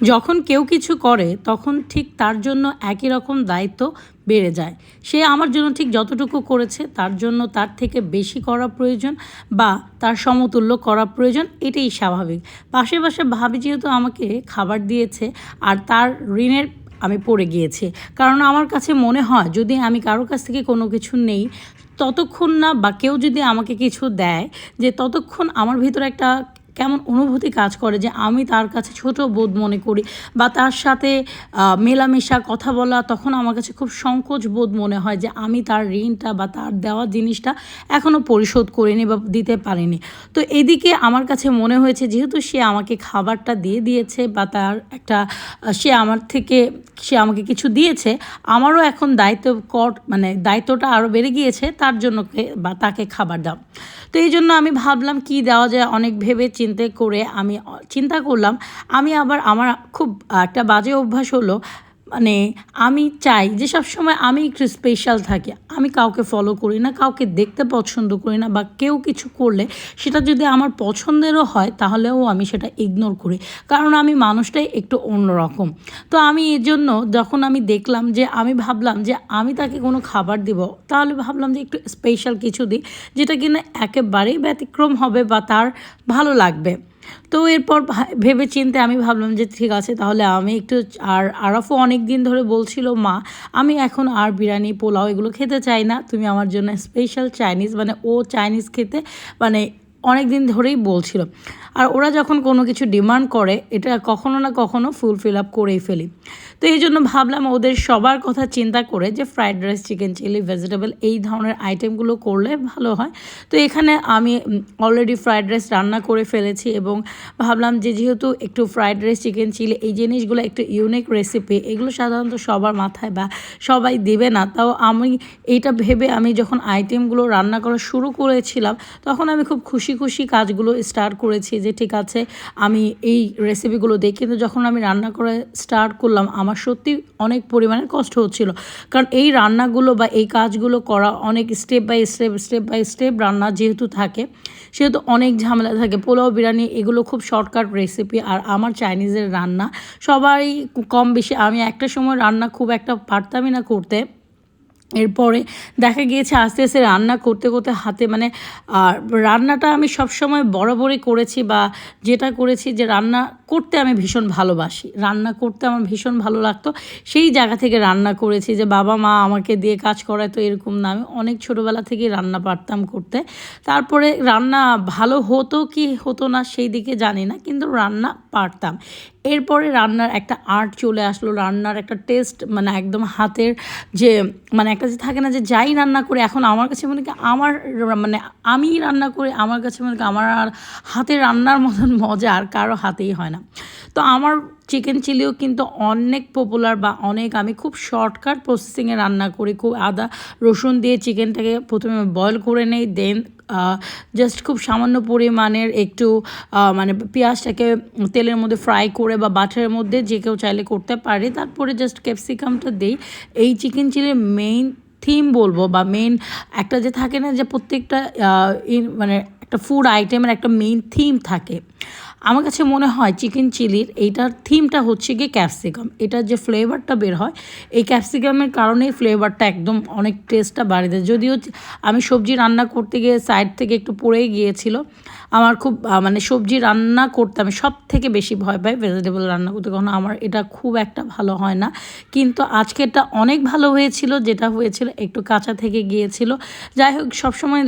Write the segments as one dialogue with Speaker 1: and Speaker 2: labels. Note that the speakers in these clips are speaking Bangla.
Speaker 1: যখন কেউ কিছু করে, তখন ঠিক তার জন্য একই রকম দায়িত্ব বেড়ে যায়। সে আমার জন্য ঠিক যতটুকু করেছে, তার জন্য তার থেকে বেশি করা প্রয়োজন বা তার সমতুল্য করা প্রয়োজন, এটাই স্বাভাবিক। পাশে পাশে ভাবি যেহেতু আমাকে খাবার দিয়েছে আর তার ঋণের আমি পড়ে গিয়েছি। কারণ আমার কাছে মনে হয়, যদি আমি কারোর কাছ থেকে কোনো কিছু নেই, ততক্ষণ না বা কেউ যদি আমাকে কিছু দেয়, যে ততক্ষণ আমার ভিতরে একটা কেমন অনুভূতি কাজ করে যে আমি তার কাছে ছোট বোধ মনে করি বা তার সাথে মেলামেশা, কথা বলা তখন আমার কাছে খুব সংকোচ বোধ মনে হয় যে আমি তার ঋণটা বা তার দেওয়া জিনিসটা এখনও পরিশোধ করিনি বা দিতে পারিনি। তো এদিকে আমার কাছে মনে হয়েছে যেহেতু সে আমাকে খাবারটা দিয়ে দিয়েছে বা তার একটা সে আমার থেকে, সে আমাকে কিছু দিয়েছে, আমারও এখন দায়িত্ব কর মানে দায়িত্বটা আরও বেড়ে গিয়েছে, তার জন্য বা তাকে খাবার দাও। তো এই জন্য আমি ভাবলাম কি দেওয়া যায় অনেক ভেবে চিন্তে করে আমি চিন্তা করলাম আমি আবার আমার খুব একটা বাজে অভ্যাস হলো মানে আমি চাই যে সব সময় আমি একটু স্পেশাল থাকি। আমি কাউকে ফলো করি না, কাউকে দেখতে পছন্দ করি না বা কেউ কিছু করলে সেটা যদি আমার পছন্দেরও হয় তাহলেও আমি সেটা ইগনোর করি। কারণ আমি মানুষটাই একটু অন্যরকম। তো আমি এর জন্য যখন আমি দেখলাম যে, আমি ভাবলাম যে, আমি তাকে কোনো খাবার দিব, তাহলে ভাবলাম যে একটু স্পেশাল কিছু দিই, যেটা কিনা একেবারেই ব্যতিক্রম হবে বা তার ভালো লাগবে। তো এরপর ভেবে চিনতে আমি ভাবলাম যে ঠিক আছে, তাহলে আমি একটু আর আরাফও অনেক দিন ধরে বলছিল, মা, আমি এখন আর বিরিয়ানি, পোলাও এগুলো খেতে চাই না। তুমি আমার জন্য স্পেশাল চাইনিজ মানে ও চাইনিজ খেতে মানে অনেক দিন ধরেই বলছিল। আর ওরা যখন কোনো কিছু ডিমান্ড করে, এটা কখনো না কখনো ফুলফিল আপ করেই ফেলি। তো এই জন্য ভাবলাম ওদের সবার কথা চিন্তা করে যে fried rice, chicken chilli, vegetable এই ধরনের আইটেমগুলো করলে ভালো হয়। তো এখানে আমি অলরেডি ফ্রাইড রাইস রান্না করে ফেলেছি এবং ভাবলাম যে যেহেতু একটু ফ্রাইড রাইস, চিকেন চিলি এই জিনিসগুলো একটু ইউনিক রেসিপি, এগুলো সাধারণত সবার মাথায় বা সবাই দেবে না। তাও আমি এইটা ভেবে আমি যখন আইটেমগুলো রান্না করা শুরু করেছিলাম, তখন আমি খুব খুশি খুশি কাজগুলো স্টার্ট করেছি যে ঠিক আছে, আমি এই রেসিপিগুলো দিই কিন্তু যখন আমি রান্না করে স্টার্ট করলাম, আমার সত্যি অনেক পরিমাণে কষ্ট হচ্ছিল। কারণ এই রান্নাগুলো বা এই কাজগুলো করা অনেক step by step step by step রান্না যেহেতু থাকে, সেহেতু অনেক ঝামেলা থাকে। পোলাও, বিরিয়ানি এগুলো খুব শর্টকাট রেসিপি আর আমার চাইনিজের রান্না সবাই কম বেশি। আমি একটা সময় রান্না খুব একটা পারতামই না করতে। এরপরে দেখা গিয়েছে আস্তে আস্তে রান্না করতে করতে হাতে মানে রান্নাটা আমি সবসময় বরাবরই করেছি বা যেটা করেছি যে রান্না করতে আমি ভীষণ ভালোবাসি। রান্না করতে আমার ভীষণ ভালো লাগতো। সেই জায়গা থেকে রান্না করেছি যে, বাবা, মা আমাকে দিয়ে কাজ করায় তো এরকম না। আমি অনেক ছোটোবেলা থেকেই রান্না পারতাম করতে। তারপরে রান্না ভালো হতো কি হতো না সেই দিকে জানি না, কিন্তু রান্না পারতাম। এরপরে রান্নার একটা আর্ট চলে আসলো। রান্নার একটা টেস্ট মানে একদম হাতের যে মানে একটা যে থাকে না যে, যাই রান্না করে, এখন আমার কাছে মনে কি আমার মানে আমি রান্না করে, আমার কাছে মনে কি আমার আর হাতের রান্নার মতন মজা আর কারও হাতেই হয় না। তো আমার চিকেন চিলিও কিন্তু অনেক পপুলার বা অনেক আমি খুব শর্টকাট প্রসেসিংয়ে রান্না করি। খুব আদা, রসুন দিয়ে চিকেনটাকে প্রথমে বয়েল করে নেই দেন জাস্ট খুব সামান্য পরিমাণের একটু মানে পেঁয়াজটাকে তেলের মধ্যে ফ্রাই করে বা বাটারের মধ্যে যে কেউ চাইলে করতে পারে। তারপরে জাস্ট ক্যাপসিকামটা দিই। এই চিকেন চিলির মেইন থিম বলব বা মেইন একটা যে থাকে না যে প্রত্যেকটা মানে একটা ফুড আইটেমের একটা মেইন থিম থাকে। আমার কাছে মনে হয় চিকেন চিলির এইটার থিমটা হচ্ছে গিয়ে ক্যাপসিকাম। এটার যে ফ্লেভারটা বের হয়, এই ক্যাপসিকামের কারণেই ফ্লেভারটা একদম অনেক টেস্টটা বাড়িয়ে দেয়। যদিও আমি সবজি রান্না করতে গিয়ে সাইড থেকে একটু পড়েই গিয়েছিল, আমার খুব মানে সবজি রান্না করতে আমি সব থেকে বেশি ভয় পাই ভেজিটেবল রান্না করতে। কখনো আমার এটা খুব একটা ভালো হয় না। কিন্তু আজকেরটা অনেক ভালো হয়েছিল, যেটা হয়েছিল একটু কাঁচা থেকে গিয়েছিল। যাই হোক, সবসময়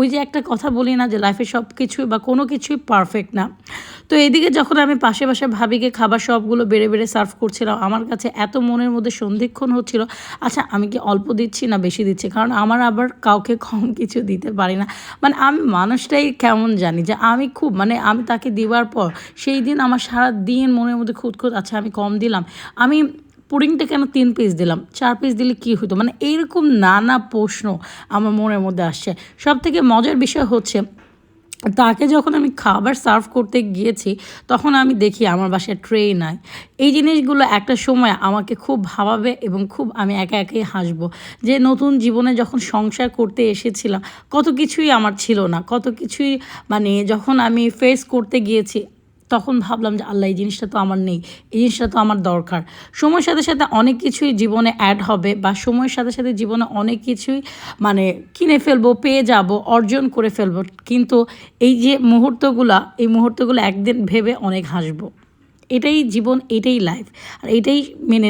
Speaker 1: ওই যে একটা কথা বলি না যে লাইফে সব কিছুই বা কোনো কিছুই পারফেক্ট না। তো এদিকে যখন আমি পাশে পাশে ভাবিকে খাবার সবগুলো বেড়ে বেড়ে সার্ভ করছিলাম, আমার কাছে এত মনের মধ্যে সন্ধিক্ষণ হচ্ছিল আচ্ছা আমি কি অল্প দিচ্ছি না বেশি দিচ্ছি? কারণ আমার আবার কাউকে কম কিছু দিতে পারি না। মানে আমি মানুষটাই কেমন জানি যে আমি খুব মানে আমি তাকে দেওয়ার পর, সেই দিন আমার সারা দিন মনের মধ্যে খুদ খুদ আচ্ছা আমি কম দিলাম। আমি পুডিংটা কেন তিন পিস দিলাম? চার পিস দিলে কি হতো? মানে এইরকম নানা প্রশ্ন আমার মনের মধ্যে আসছে। সব থেকে মজার বিষয় হচ্ছে, তাকে যখন আমি খাবার সার্ভ করতে গিয়েছি, তখন আমি দেখি আমার বাসায় ট্রে নাই। এই জিনিসগুলো একটা সময় আমাকে খুব ভাবাবে এবং খুব আমি একা একাই হাসবো। যে নতুন জীবনে যখন সংসার করতে এসেছিলাম, কত কিছুই আমার ছিল না। কত কিছুই মানে যখন আমি ফেস করতে গিয়েছি তখন ভাবলাম যে আল্লাহ, এই জিনিসটা তো আমার নেই, এই জিনিসটা তো আমার দরকার। সময়ের সাথে সাথে অনেক কিছুই জীবনে অ্যাড হবে বা সময়ের সাথে সাথে জীবনে অনেক কিছুই মানে কিনে ফেলব, পেয়ে যাব, অর্জন করে ফেলব। কিন্তু এই যে মুহূর্তগুলো, এই মুহূর্তগুলো একদিন ভেবে অনেক হাসবো। এটাই জীবন, এটাই লাইফ আর এটাই মেনে